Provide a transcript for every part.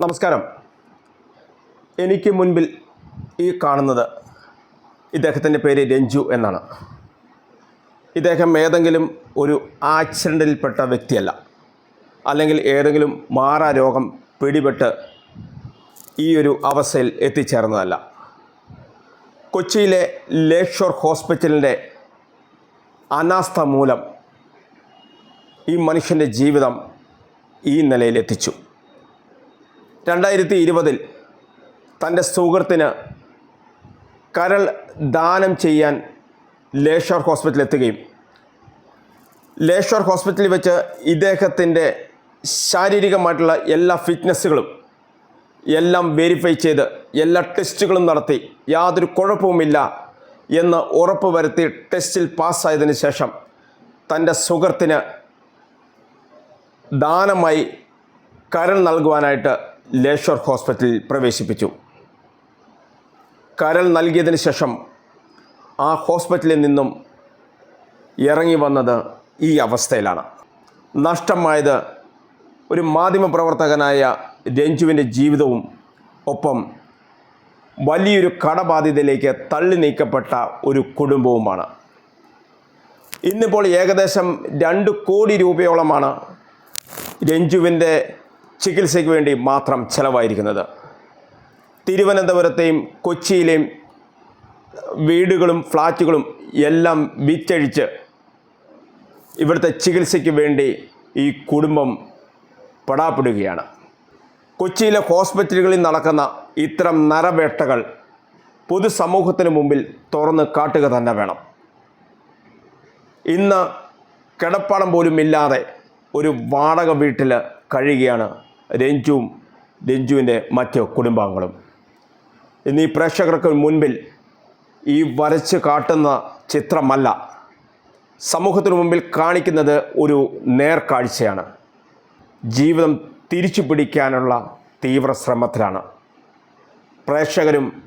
നമസ്കാരം. എനിക്ക് മുൻപിൽ ഈ കാണുന്നത് ഇദ്ദേഹത്തിന്റെ പേര് രഞ്ജു എന്നാണ്. ഇദ്ദേഹം ഏതെങ്കിലും ഒരു ആക്സിഡന്റിൽപ്പെട്ട വ്യക്തിയല്ല. അല്ലെങ്കിൽ ഏതെങ്കിലും മാറാ രോഗം പിടിപെട്ട് ഈ ഒരു അവസ്ഥയിൽ എത്തിച്ചേർന്നതല്ല. കൊച്ചിയിലെ ലേക്ഷോർ ഹോസ്പിറ്റലിന്റെ അനാസ്ഥ മൂലം ഈ മനുഷ്യന്റെ ജീവിതം ഈ നിലയിലെത്തിച്ചു രണ്ടായിരത്തി ഇരുപതിൽ തന്റെ സുഹൃത്തിന് കരൾ ദാനം ചെയ്യാൻ ലേഷോർ ഹോസ്പിറ്റലിൽ എത്തുകയും ലേഷോർ ഹോസ്പിറ്റലിൽ വെച്ച് ഇദ്ദേഹത്തിന്റെ ശാരീരികമായിട്ടുള്ള എല്ലാ ഫിറ്റ്നസ്സുകളും എല്ലാം വെരിഫൈ ചെയ്ത് എല്ലാ ടെസ്റ്റുകളും നടത്തി യാതൊരു കുഴപ്പവുമില്ല എന്ന് ഉറപ്പ് വരുത്തി ടെസ്റ്റിൽ പാസ്സായതിന് ശേഷം തന്റെ സുഹൃത്തിന് ദാനമായി കരൾ നൽകുവാനായിട്ട് ലേഷോർ ഹോസ്പിറ്റലിൽ പ്രവേശിപ്പിച്ചു. കരൾ നൽകിയതിന് ശേഷം ആ ഹോസ്പിറ്റലിൽ നിന്നും ഇറങ്ങി വന്നത് ഈ അവസ്ഥയിലാണ്. നഷ്ടമായത് ഒരു മാധ്യമപ്രവർത്തകനായ രഞ്ജുവിന്റെ ജീവിതവും ഒപ്പം വലിയൊരു കടബാധ്യതയിലേക്ക് തള്ളി നീക്കപ്പെട്ട ഒരു കുടുംബവുമാണ്. ഇന്നിപ്പോൾ ഏകദേശം രണ്ട് കോടി രൂപയോളമാണ് രഞ്ജുവിന്റെ ചികിത്സയ്ക്ക് വേണ്ടി മാത്രം ചിലവായിരിക്കുന്നത്. തിരുവനന്തപുരത്തെയും കൊച്ചിയിലെയും വീടുകളും ഫ്ലാറ്റുകളും എല്ലാം വിറ്റഴിച്ച് ഇവിടുത്തെ ചികിത്സയ്ക്ക് വേണ്ടി ഈ കുടുംബം പെടാപ്പെടുകയാണ്. കൊച്ചിയിലെ ഹോസ്പിറ്റലുകളിൽ നടക്കുന്ന ഇത്തരം നരവേട്ടകൾ പൊതുസമൂഹത്തിന് മുമ്പിൽ തുറന്ന് കാട്ടുക തന്നെ വേണം. ഇന്ന് കിടപ്പാടം പോലും ഇല്ലാതെ ഒരു വാടക വീട്ടിൽ കഴിയുകയാണ് രഞ്ജുവും രഞ്ജുവിന്റെ മറ്റ് കുടുംബാംഗങ്ങളും. എന്നീ പ്രേക്ഷകർക്ക് മുൻപിൽ ഈ വരച്ച് കാട്ടുന്ന ചിത്രമല്ല. സമൂഹത്തിനു മുമ്പിൽ കാണിക്കുന്നത് ഒരു നേർക്കാഴ്ചയാണ്. ജീവിതം തിരിച്ചു പിടിക്കാനുള്ള തീവ്ര ശ്രമത്തിലാണ്. പ്രേക്ഷകരും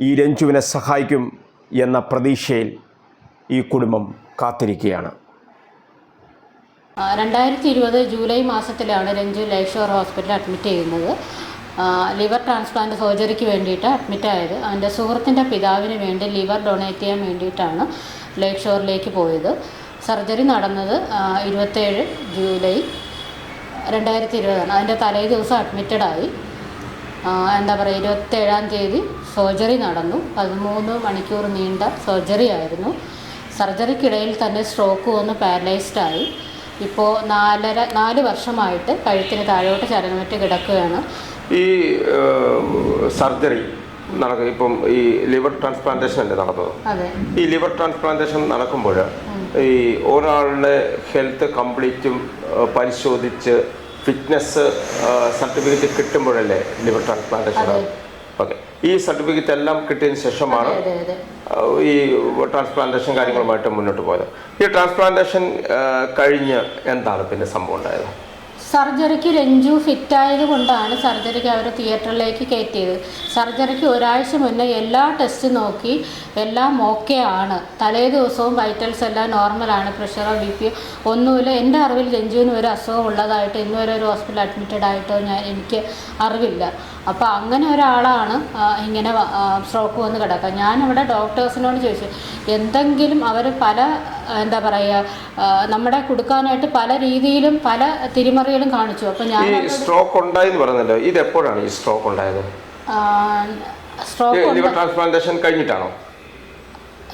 ഈ രഞ്ജുവിനെ സഹായിക്കും എന്ന പ്രതീക്ഷയിൽ ഈ കുടുംബം കാത്തിരിക്കുകയാണ്. രണ്ടായിരത്തി ഇരുപത് ജൂലൈ മാസത്തിലാണ് രഞ്ജു ലൈഫ് ഷോർ ഹോസ്പിറ്റലിൽ അഡ്മിറ്റ് ചെയ്യുന്നത്. ലിവർ ട്രാൻസ്പ്ലാന്റ് സർജറിക്ക് വേണ്ടിയിട്ട് അഡ്മിറ്റ് ആയത്. അവന്റെ സുഹൃത്തിന്റെ പിതാവിന് വേണ്ടി ലിവർ ഡൊണേറ്റ് ചെയ്യാൻ വേണ്ടിയിട്ടാണ് ലേക്ഷോറിലേക്ക് പോയത്. സർജറി നടന്നത് ഇരുപത്തേഴ് ജൂലൈ രണ്ടായിരത്തി ഇരുപതാണ് അതിന്റെ തലേ ദിവസം അഡ്മിറ്റഡായി എന്താ പറയുക ഇരുപത്തേഴാം തീയതി സർജറി നടന്നു. പതിമൂന്ന് മണിക്കൂർ നീണ്ട സർജറി ആയിരുന്നു. സർജറിക്കിടയിൽ തന്നെ സ്ട്രോക്ക് വന്ന് പാരലൈസ്ഡ് ആയി. ഇപ്പോൾ നാലര നാല് വർഷമായിട്ട് കഴുത്തിന് താഴോട്ട് ചലനമറ്റ് കിടക്കുകയാണ്. ഈ സർജറി നടക്കും ഇപ്പം ഈ ലിവർ ട്രാൻസ്പ്ലാന്റേഷൻ അല്ലേ നടന്നത് ഈ ലിവർ ട്രാൻസ്പ്ലാന്റേഷൻ നടക്കുമ്പോൾ ഈ ഒരാളുടെ ഹെൽത്ത് കംപ്ലീറ്റും പരിശോധിച്ച് ഫിറ്റ്നസ് സർട്ടിഫിക്കറ്റ് കിട്ടുമ്പോഴല്ലേ ലിവർ ട്രാൻസ്പ്ലാന്റേഷൻ. ഓക്കെ. ഈ സർട്ടിഫിക്കറ്റ് എല്ലാം കിട്ടിയതിന് ശേഷമാണ് ഈ ട്രാൻസ്പ്ലാന്റേഷൻ കാര്യങ്ങളുമായിട്ട് മുന്നോട്ട് പോയത്. ഈ ട്രാൻസ്പ്ലാന്റേഷൻ കഴിഞ്ഞ് എന്താണ് പിന്നെ സംഭവം ഉണ്ടായത്? സർജറിക്ക് രഞ്ജു ഫിറ്റ് ആയതുകൊണ്ടാണ് സർജറിക്ക് അവർ തിയേറ്ററിലേക്ക് കയറ്റിയത്. സർജറിക്ക് ഒരാഴ്ച മുന്നേ എല്ലാ ടെസ്റ്റ് നോക്കി എല്ലാം ഓക്കെ ആണ്. തലേ ദിവസവും വൈറ്റൽസ് എല്ലാം നോർമലാണ് പ്രഷറോ ബി പി ഒന്നുമില്ല. എന്റെ അറിവിൽ രഞ്ജുവിന് ഒരു അസുഖം ഉള്ളതായിട്ട് ഇന്നുവരെ ഒരു ഹോസ്പിറ്റലിൽ അഡ്മിറ്റഡ് ആയിട്ടോ ഞാൻ എനിക്ക് അറിവില്ല. അപ്പോൾ അങ്ങനെ ഒരാളാണ് ഇങ്ങനെ സ്ട്രോക്ക് വന്ന് കിടക്കുക. ഞാനിവിടെ ഡോക്ടേഴ്സിനോട് ചോദിച്ചു എന്തെങ്കിലും അവർ പല എന്താ പറയുക നമ്മുടെ കൊടുക്കാനായിട്ട് പല രീതിയിലും പല തിരിമറികളും കാണിച്ചു. അപ്പോൾ ഞാൻ സ്ട്രോക്ക് ഉണ്ടായെന്ന് പറഞ്ഞല്ലോ ഇത് എപ്പോഴാണ് ഈ സ്ട്രോക്ക് ഉണ്ടായത്? സ്ട്രോക്ക് ട്രാൻസ്പ്ലാന്റേഷൻ കഴിഞ്ഞിട്ടാണോ?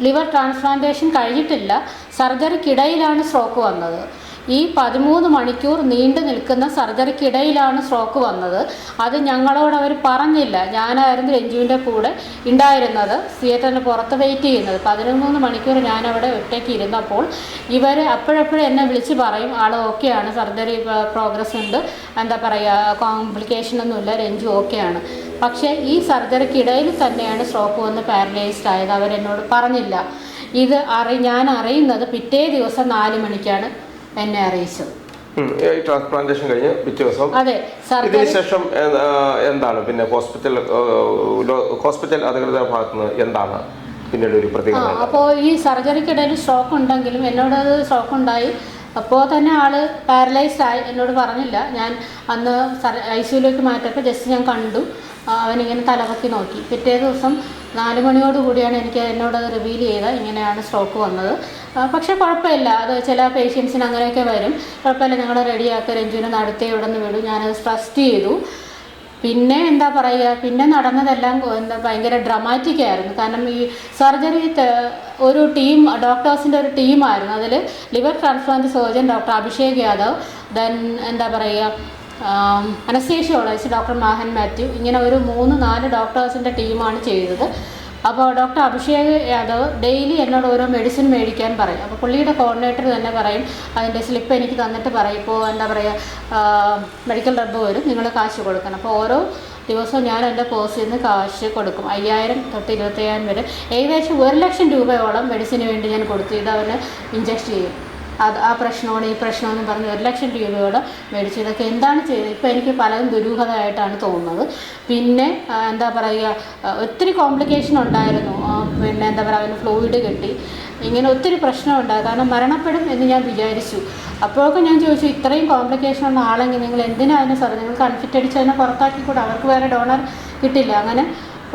ലിവർ ട്രാൻസ്പ്ലാന്റേഷൻ കഴിഞ്ഞിട്ടില്ല. സർജറിക്കിടയിലാണ് സ്ട്രോക്ക് വന്നത്. ഈ പതിമൂന്ന് മണിക്കൂർ നീണ്ടു നിൽക്കുന്ന സർജറിക്കിടയിലാണ് സ്ട്രോക്ക് വന്നത്. അത് ഞങ്ങളോട് അവർ പറഞ്ഞില്ല. ഞാനായിരുന്നു രഞ്ജുവിന്റെ കൂടെ ഉണ്ടായിരുന്നത്. തിയേറ്ററിന് പുറത്ത് വെയിറ്റ് ചെയ്യുന്നത്. പതിനൊന്ന് മണിക്കൂർ ഞാനവിടെ ഒറ്റയ്ക്ക് ഇരുന്നപ്പോൾ ഇവർ അപ്പോഴപ്പോഴും എന്നെ വിളിച്ച് പറയും ആൾ ഓക്കെയാണ് സർജറി പ്രോഗ്രസ് ഉണ്ട്. എന്താ പറയുക കോംപ്ലിക്കേഷൻ ഒന്നുമില്ല രഞ്ജു ഓക്കെയാണ് പക്ഷേ ഈ സർജറിക്കിടയിൽ തന്നെയാണ് സ്ട്രോക്ക് വന്ന് പാരലൈസ്ഡ് ആയത്. അവരെന്നോട് പറഞ്ഞില്ല. ഇത് അറി ഞാൻ അറിയുന്നത് പിറ്റേ ദിവസം നാല് മണിക്കാണ്. എന്നെ അറിയിച്ചത് ഉം, ഈ ട്രാൻസ്പ്ലാന്റേഷൻ കഴിഞ്ഞ് പിറ്റേ ദിവസം അതെ ശേഷം എന്താണ്? പിന്നെ ഹോസ്പിറ്റൽ ഹോസ്പിറ്റൽ അധികൃതരുടെ ഭാഗത്ത് നിന്ന് എന്താണ് പിന്നീട് ഒരു പ്രതികരണം? അപ്പോൾ ഈ സർജറിക്കിടയിൽ സ്ട്രോക്ക് ഉണ്ടെങ്കിലും എന്നോട് ഷോക്ക് സ്ട്രോക്ക് ഉണ്ടായി. അപ്പോൾ തന്നെ ആൾ പാരലൈസ്ഡ് ആയി എന്നോട് പറഞ്ഞില്ല. ഞാൻ അന്ന് ഐ സിയുലേക്ക് മാറ്റപ്പോൾ ജസ്റ്റ് ഞാൻ കണ്ടു. അവനിങ്ങനെ തലപൊക്കി നോക്കി. പിറ്റേ ദിവസം നാല് മണിയോട് കൂടിയാണ് എനിക്ക് എന്നോട് അത് റിവീൽ ചെയ്ത്. ഇങ്ങനെയാണ് സ്ട്രോക്ക് വന്നത്. പക്ഷേ കുഴപ്പമില്ല. അത് ചില പേഷ്യൻസിന് അങ്ങനെയൊക്കെ വരും. കുഴപ്പമില്ല. ഞങ്ങൾ റെഡിയാക്കുക രഞ്ജുവിനെ നടത്തി ഇവിടെ നിന്ന് വിടും. ഞാനത് ട്രസ്റ്റ് ചെയ്തു. പിന്നെ എന്താ പറയുക പിന്നെ നടന്നതെല്ലാം എന്താ ഭയങ്കര ഡ്രമാറ്റിക് ആയിരുന്നു. കാരണം ഈ സർജറി ഒരു ടീം ഡോക്ടേഴ്സിന്റെ ഒരു ടീമായിരുന്നു അതിൽ liver transplant surgeon doctor Abhishek Yadav then എന്താ പറയുക അനസ്തേഷ്യോളജിസ്റ്റ് ഡോക്ടർ മാഹൻ മാത്യു ഇങ്ങനെ ഒരു മൂന്ന് നാല് ഡോക്ടേഴ്സിന്റെ ടീമാണ് ചെയ്തത്. അപ്പോൾ ഡോക്ടർ അഭിഷേക് യാദവ് ഡെയിലി എന്നോട് ഓരോ മെഡിസിൻ മേടിക്കാൻ പറയും. അപ്പോൾ പുള്ളിയുടെ കോർഡിനേറ്റർ തന്നെ പറയും അതിന്റെ സ്ലിപ്പ് എനിക്ക് തന്നിട്ട് പറയും ഇപ്പോൾ എന്താ പറയുക മെഡിക്കൽ റബ്ബ് വരും നിങ്ങൾ കാശ് കൊടുക്കണം. അപ്പോൾ ഓരോ ദിവസവും ഞാൻ എന്റെ പേഴ്സിൽ നിന്ന് കാശ് കൊടുക്കും. അയ്യായിരം തൊട്ട് ഇരുപത്തയ്യായിരം വരെ. ഏകദേശം ഒരു ലക്ഷം രൂപയോളം മെഡിസിന് വേണ്ടി ഞാൻ കൊടുത്തു. അവന് ഇഞ്ചക്ട് ചെയ്യും. അത് ആ പ്രശ്നമാണ് ഈ പ്രശ്നമെന്ന് പറഞ്ഞ് ഒരു ലക്ഷം രൂപയോടെ മേടിച്ചു ഇതൊക്കെ എന്താണ് ചെയ്തത്? ഇപ്പോൾ എനിക്ക് പലതും ദുരൂഹതയായിട്ടാണ് തോന്നുന്നത്. പിന്നെ എന്താ പറയുക ഒത്തിരി കോംപ്ലിക്കേഷൻ ഉണ്ടായിരുന്നു. പിന്നെ എന്താ പറയുക അവന് ഫ്ലൂയിഡ് കെട്ടി. ഇങ്ങനെ ഒത്തിരി പ്രശ്നമുണ്ടായി കാരണം മരണപ്പെടും എന്ന് ഞാൻ വിചാരിച്ചു. അപ്പോഴൊക്കെ ഞാൻ ചോദിച്ചു ഇത്രയും കോംപ്ലിക്കേഷൻ ഉള്ള ആളെങ്കിൽ നിങ്ങൾ എന്തിനാണ് സാർ നിങ്ങൾക്ക് അൺഫിറ്റ് അടിച്ച് അതിനെ പുറത്താക്കി കൂടെ അവർക്ക് വേറെ ഡോണർ കിട്ടില്ല. അങ്ങനെ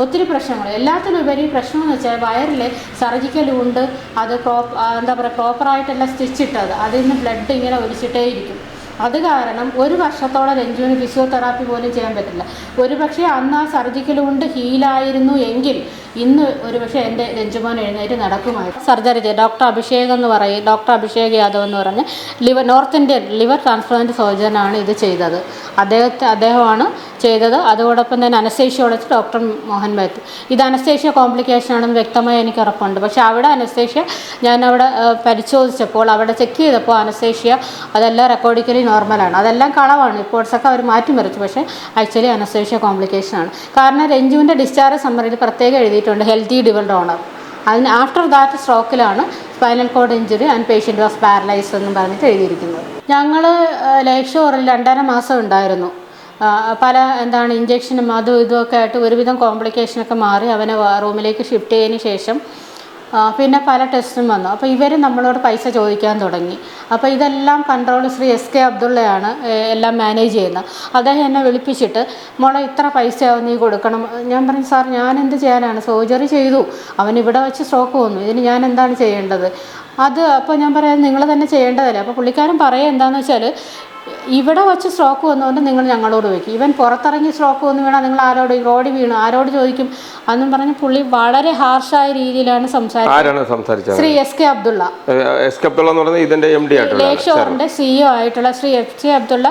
ഒത്തിരി പ്രശ്നങ്ങൾ. എല്ലാത്തിനുപരി പ്രശ്നം എന്ന് വെച്ചാൽ വയറിൽ സർജിക്കൽ ഉണ്ട്. അത് പ്രോപ്പ എന്താ പറയുക പ്രോപ്പറായിട്ടല്ല സ്റ്റിച്ചിട്ടത്. അതിൽ നിന്ന് ബ്ലഡ് ഇങ്ങനെ ഒലിച്ചിട്ടേ ഇരിക്കും അത് കാരണം ഒരു വർഷത്തോളം രഞ്ജുവിന് ഫിസിയോതെറാപ്പി പോലും ചെയ്യാൻ പറ്റില്ല. ഒരു പക്ഷേ അന്ന് ആ സർജിക്കൽ കൊണ്ട് ഹീലായിരുന്നു എങ്കിൽ ഇന്ന് ഒരു പക്ഷേ എന്റെ രഞ്ജുമോൻ എഴുന്നേറ്റ് നടക്കുമായിരുന്നു സർജറി ചെയ്ത് ഡോക്ടർ അഭിഷേക് എന്ന് പറയും ഡോക്ടർ അഭിഷേക് യാദവ് എന്ന് പറഞ്ഞ് liver north Indian liver transplant സർജനാണ് ഇത് ചെയ്തത്. അദ്ദേഹത്തെ അദ്ദേഹമാണ് ചെയ്തത്. അതോടൊപ്പം തന്നെ anaesthesia anaesthesiology doctor Mohan Bhat ഇത് അനസ്തേഷ്യ കോംപ്ലിക്കേഷൻ ആണെന്ന് വ്യക്തമായി എനിക്ക് ഉറപ്പുണ്ട് പക്ഷേ അവിടെ അനസ്തേഷ്യ ഞാൻ അവിടെ പരിശോധിച്ചപ്പോൾ അവിടെ ചെക്ക് ചെയ്തപ്പോൾ അനസ്തേഷ്യ അതെല്ലാം റെക്കോർഡിക്കലി നോർമലാണ്. അതെല്ലാം കളവാണ്. റിപ്പോർട്ട്സൊക്കെ അവർ മാറ്റി മാറ്റിമറിച്ചു. പക്ഷേ ആക്ച്വലി അനസ്തേഷ്യ കോംപ്ലിക്കേഷൻ ആണ് കാരണം രഞ്ജുവിന്റെ ഡിസ്ചാർജ് സമ്മറിയിൽ പ്രത്യേകം എഴുതിയിട്ടുണ്ട് ഹെൽത്തി ഡിവൻഡ് ഓണർ അതിന് after that സ്ട്രോക്കിലാണ് spinal cord injury and patient was paralysed എന്ന് പറഞ്ഞിട്ട് എഴുതിയിരിക്കുന്നത്. ഞങ്ങൾ ലൈഫ് ഷോറിൽ രണ്ടര മാസം ഉണ്ടായിരുന്നു. പല എന്താണ് ഇഞ്ചക്ഷനും അതും ഇതുമൊക്കെ ആയിട്ട് ഒരുവിധം കോംപ്ലിക്കേഷനൊക്കെ മാറി അവനെ റൂമിലേക്ക് ഷിഫ്റ്റ് ചെയ്തതിന് ശേഷം പിന്നെ പല ടെസ്റ്റും വന്നു. അപ്പോൾ ഇവർ നമ്മളോട് പൈസ ചോദിക്കാൻ തുടങ്ങി. അപ്പോൾ ഇതെല്ലാം കൺട്രോൾ ശ്രീ എസ് കെ അബ്ദുള്ളയാണ് എല്ലാം മാനേജ് ചെയ്യുന്നത് അദ്ദേഹം എന്നെ വിളിപ്പിച്ചിട്ട് മോളെ ഇത്ര പൈസയാവും നീ കൊടുക്കണം. ഞാൻ പറഞ്ഞു സാർ ഞാൻ എന്ത് ചെയ്യാനാണ്? സർജറി ചെയ്തു. അവൻ ഇവിടെ വെച്ച് സ്ട്രോക്ക് വന്നു. ഇതിന് ഞാൻ എന്താണ് ചെയ്യേണ്ടത്? അത് അപ്പോൾ ഞാൻ പറയാം നിങ്ങൾ തന്നെ ചെയ്യേണ്ടതല്ലേ? അപ്പോൾ പുള്ളിക്കാരൻ പറയുക എന്താണെന്ന് വെച്ചാൽ ഇവിടെ വച്ച് സ്ട്രോക്ക് വന്നുകൊണ്ട് നിങ്ങൾ ഞങ്ങളോട് ചോദിക്കും. ഇവൻ പുറത്തിറങ്ങി സ്ട്രോക്ക് വന്നു വീണാൽ നിങ്ങൾ ആരോട് റോഡ് വീണു? ആരോട് ചോദിക്കും? അന്നും പറഞ്ഞ് പുള്ളി വളരെ ഹാർഷായ രീതിയിലാണ് സംസാരിച്ചത്. Shri S K Abdulla. S K Abdulla എന്ന് പറയുന്നത് ഇതിന്റെ എം ഡി ലേക്ക് ഷോറിന്റെ സിഇഒ ആയിട്ടുള്ള ശ്രീ എസ് കെ അബ്ദുള്ള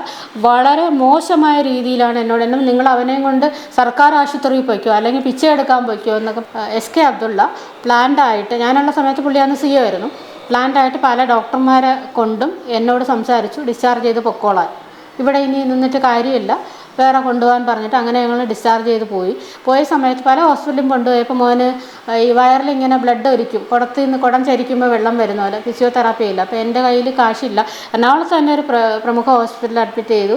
വളരെ മോശമായ രീതിയിലാണ് എന്നോട് എന്നും നിങ്ങൾ അവനെയും കൊണ്ട് സർക്കാർ ആശുപത്രിയിൽ പോയിക്കോ അല്ലെങ്കിൽ പിച്ചയെടുക്കാൻ പോയിക്കോ എന്നൊക്കെ എസ് കെ അബ്ദുള്ള പ്ലാൻഡായിട്ട് ഞാനുള്ള സമയത്ത് പുള്ളി അന്ന് സിഇഒ ആയിരുന്നു. പ്ലാൻഡ് ആയിട്ട് പല ഡോക്ടർമാരെ കൊണ്ടും എന്നോട് സംസാരിച്ചു ഡിസ്ചാർജ് ചെയ്ത് പൊക്കോളാൻ. ഇവിടെ ഇനി നിന്നിട്ട് കാര്യമില്ല. വേറെ കൊണ്ടുപോകാൻ പറഞ്ഞിട്ട് അങ്ങനെ ഞങ്ങൾ ഡിസ്ചാർജ് ചെയ്ത് പോയി. പോയ സമയത്ത് പല ഹോസ്പിറ്റലും കൊണ്ടുപോയപ്പോൾ മോന് ഈ വയറിൽ ഇങ്ങനെ ബ്ലഡ് ഒരിക്കും കുടത്തിൽ നിന്ന് കുടം ചരിക്കുമ്പോൾ വെള്ളം വരുന്ന പോലെ. ഫിസിയോതെറാപ്പി ഇല്ല. അപ്പോൾ എന്റെ കയ്യിൽ കാശില്ല. എറണാകുളത്ത് തന്നെ ഒരു പ്രമുഖ ഹോസ്പിറ്റലിൽ അഡ്മിറ്റ് ചെയ്തു.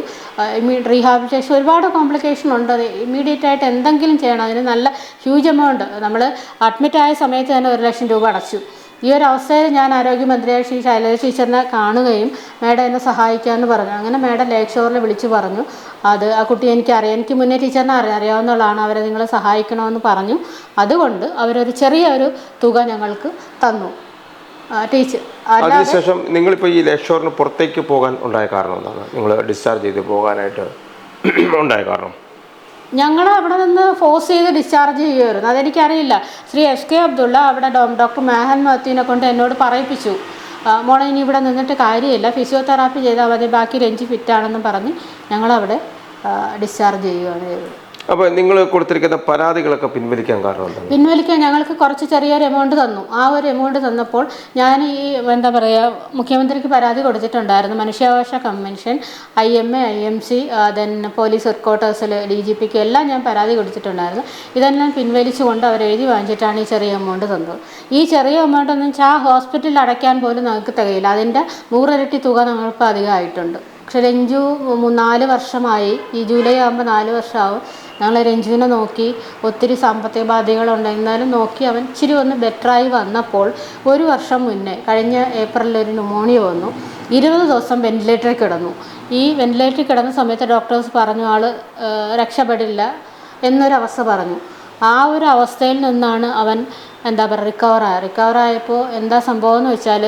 റീഹാബിലിറ്റേഷൻ ഒരുപാട് കോംപ്ലിക്കേഷൻ ഉണ്ട്. ഇമ്മീഡിയറ്റ് ആയിട്ട് എന്തെങ്കിലും ചെയ്യണം. അതിന് നല്ല ഹ്യൂജ് എമൗണ്ട് നമ്മൾ അഡ്മിറ്റായ സമയത്ത് തന്നെ ഒരു ലക്ഷം രൂപ അടച്ചു. ഈ ഒരു അവസ്ഥയിൽ ഞാൻ ആരോഗ്യമന്ത്രിയായ ശ്രീ ശൈലജ ടീച്ചറിനെ കാണുകയും മേഡം എന്നെ സഹായിക്കാമെന്ന് പറഞ്ഞു. അങ്ങനെ മേഡം ലേക്ക് ഷോറിൽ വിളിച്ച് പറഞ്ഞു അത് ആ കുട്ടി എനിക്കറിയാം എനിക്ക് മുന്നേ ടീച്ചറിനെ അറിയാം അറിയാവുന്നതാണ് അവരെ നിങ്ങൾ സഹായിക്കണമെന്ന് പറഞ്ഞു. അതുകൊണ്ട് അവരൊരു ചെറിയൊരു തുക ഞങ്ങൾക്ക് തന്നു. ടീച്ചർ അതിനുശേഷം നിങ്ങളിപ്പോൾ ഈ ലേക്ഷോറിന് പുറത്തേക്ക് പോകാൻ ഉണ്ടായ കാരണം എന്താണ്? നിങ്ങൾ ഡിസ്ചാർജ് ചെയ്ത് പോകാനായിട്ട് ഉണ്ടായ കാരണം. ഞങ്ങൾ അവിടെ നിന്ന് ഫോഴ്സ് ചെയ്ത് ഡിസ്ചാർജ് ചെയ്യുമായിരുന്നു അതെനിക്കറിയില്ല. ശ്രീ എസ് കെ അബ്ദുള്ള അവിടെ ഡോക്ടർ മേഹൻ മഹത്തീനെ കൊണ്ട് എന്നോട് പറയിപ്പിച്ചു. മോളെ ഇനി ഇവിടെ നിന്നിട്ട് കാര്യമില്ല. ഫിസിയോതെറാപ്പി ചെയ്താൽ മതി. ബാക്കി രഞ്ജി ഫിറ്റാണെന്ന് പറഞ്ഞ് ഞങ്ങളവിടെ ഡിസ്ചാർജ് ചെയ്യുകയാണ് ചെയ്തത്. അപ്പോൾ നിങ്ങൾ കൊടുത്തിരിക്കുന്ന പരാതികളൊക്കെ പിൻവലിക്കാൻ കാരണം പിൻവലിക്കാൻ ഞങ്ങൾക്ക് കുറച്ച് ചെറിയൊരു എമൗണ്ട് തന്നു. ആ ഒരു എമൗണ്ട് തന്നപ്പോൾ ഞാൻ ഈ എന്താ പറയുക മുഖ്യമന്ത്രിക്ക് പരാതി കൊടുത്തിട്ടുണ്ടായിരുന്നു. മനുഷ്യാവകാശ commission I M A I M C then police ഹെഡ്ക്വാർട്ടേഴ്സിൽ D G പിക്ക് എല്ലാം ഞാൻ പരാതി കൊടുത്തിട്ടുണ്ടായിരുന്നു. ഇതെല്ലാം പിൻവലിച്ചുകൊണ്ട് അവർ എഴുതി വാങ്ങിച്ചിട്ടാണ് ഈ ചെറിയ എമൗണ്ട് തന്നത്. ഈ ചെറിയ എമൗണ്ട് എന്ന് വെച്ചാൽ ആ ഹോസ്പിറ്റലിൽ അടയ്ക്കാൻ പോലും നമുക്ക് തികയില്ല. അതിന്റെ നൂറിരട്ടി തുക നമ്മളിപ്പോൾ അധികമായിട്ടുണ്ട്. പക്ഷെ രഞ്ജു നാല് വർഷമായി ഈ ജൂലൈ ആകുമ്പോൾ നാല് വർഷമാവും. ഞങ്ങൾ രഞ്ജുവിനെ നോക്കി ഒത്തിരി സാമ്പത്തിക ബാധ്യതകളുണ്ട്. എന്നാലും നോക്കി അവൻ ഇച്ചിരി ഒന്ന് ബെറ്ററായി വന്നപ്പോൾ ഒരു വർഷം മുന്നേ കഴിഞ്ഞ ഏപ്രിലിൽ ഒരു ന്യൂമോണിയ വന്നു. ഇരുപത് ദിവസം വെന്റിലേറ്ററിൽ കിടന്നു. ഈ വെന്റിലേറ്ററിൽ കിടന്ന സമയത്ത് ഡോക്ടേഴ്സ് പറഞ്ഞു ആൾ രക്ഷപ്പെടില്ല എന്നൊരവസ്ഥ പറഞ്ഞു. ആ ഒരു അവസ്ഥയിൽ നിന്നാണ് അവൻ എന്താ പറയുക റിക്കവറായ റിക്കവറായപ്പോൾ എന്താ സംഭവം എന്ന് വെച്ചാൽ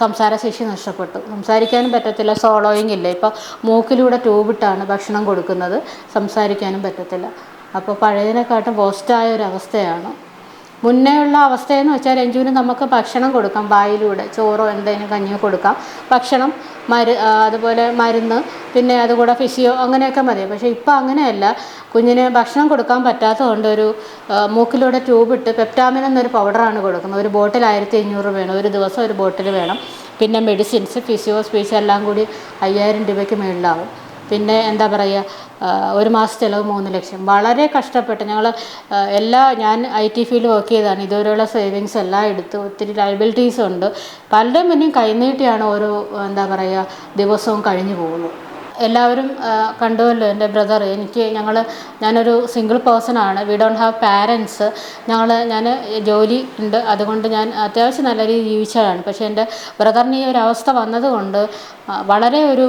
സംസാരശേഷി നഷ്ടപ്പെട്ടു. സംസാരിക്കാനും പറ്റത്തില്ല സോളോയിങ് ഇല്ല. ഇപ്പോൾ മൂക്കിലൂടെ ട്യൂബിട്ടാണ് ഭക്ഷണം കൊടുക്കുന്നത്. സംസാരിക്കാനും പറ്റത്തില്ല. അപ്പോൾ പഴയതിനെക്കാട്ടും വേസ്റ്റായ ഒരവസ്ഥയാണ് മുന്നേ ഉള്ള അവസ്ഥയെന്ന് വെച്ചാൽ രഞ്ജുവിന് നമുക്ക് ഭക്ഷണം കൊടുക്കാം വായിലൂടെ ചോറോ എന്തെങ്കിലും കഞ്ഞിയോ കൊടുക്കാം. ഭക്ഷണം മരു അതുപോലെ മരുന്ന് പിന്നെ അതുകൂടെ ഫിസിയോ അങ്ങനെയൊക്കെ മതി. പക്ഷേ ഇപ്പോൾ അങ്ങനെയല്ല. കുഞ്ഞിന് ഭക്ഷണം കൊടുക്കാൻ പറ്റാത്തതുകൊണ്ട് ഒരു മൂക്കിലൂടെ ട്യൂബ് ഇട്ട് പെപ്റ്റാമിൻ എന്നൊരു പൗഡറാണ് കൊടുക്കുന്നത്. ഒരു ബോട്ടിൽ ആയിരത്തി അഞ്ഞൂറ് വേണം. ഒരു ദിവസം ഒരു ബോട്ടിൽ വേണം. പിന്നെ മെഡിസിൻസ് ഫിസിയോ സ്പീച്ച് എല്ലാം കൂടി അയ്യായിരം രൂപയ്ക്ക് മുകളിലാവും പിന്നെ എന്താ പറയുക ഒരു മാസം ചിലവ് മൂന്ന് ലക്ഷം. വളരെ കഷ്ടപ്പെട്ട് ഞങ്ങൾ എല്ലാ ഞാൻ ഐ ടി ഫീൽഡ് വർക്ക് ചെയ്തതാണ്. ഇതുവരെയുള്ള സേവിങ്സ് എല്ലാം എടുത്ത് ഒത്തിരി ലയബിലിറ്റീസ് ഉണ്ട്. പലരും മുന്നിൽ കൈനീട്ടിയാണ് ഓരോ എന്താ പറയുക ദിവസവും കഴിഞ്ഞു പോകുന്നത്. എല്ലാവരും കണ്ടുവല്ലോ എന്റെ ബ്രദർ എനിക്ക് ഞങ്ങൾ ഞാനൊരു സിംഗിൾ പേഴ്സൺ ആണ്. വി ഡോണ്ട് ഹാവ് പാരൻസ് ഞങ്ങൾ ഞാൻ ജോലി ഉണ്ട്. അതുകൊണ്ട് ഞാൻ അത്യാവശ്യം നല്ല രീതിയിൽ ജീവിച്ചതാണ്. പക്ഷേ എന്റെ ബ്രദറിന് ഈ ഒരു അവസ്ഥ വന്നതുകൊണ്ട് വളരെ ഒരു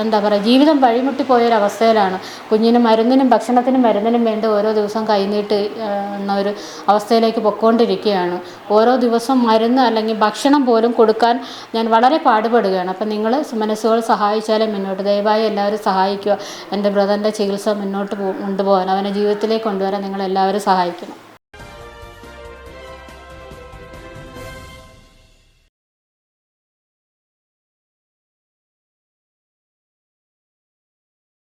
എന്താ പറയുക ജീവിതം വഴിമുട്ടി പോയൊരവസ്ഥയിലാണ് കുഞ്ഞിന് മരുന്നിനും ഭക്ഷണത്തിനും മരുന്നിനും വേണ്ടി ഓരോ ദിവസം കൈനീട്ട് എന്ന ഒരു അവസ്ഥയിലേക്ക് പൊയ്ക്കൊണ്ടിരിക്കുകയാണ്. ഓരോ ദിവസം മരുന്ന് അല്ലെങ്കിൽ ഭക്ഷണം പോലും കൊടുക്കാൻ ഞാൻ വളരെ പാടുപെടുകയാണ്. അപ്പം നിങ്ങൾ മനസ്സുകൾ സഹായിച്ചാലേ മുന്നോട്ട് ദയവായി എല്ലാവരും സഹായിക്കുക. എന്റെ ബ്രദറിന്റെ ചികിത്സ മുന്നോട്ട് കൊണ്ടുപോകാൻ അവനെ ജീവിതത്തിലേക്ക് കൊണ്ടുവരാൻ നിങ്ങൾ എല്ലാവരും സഹായിക്കണം.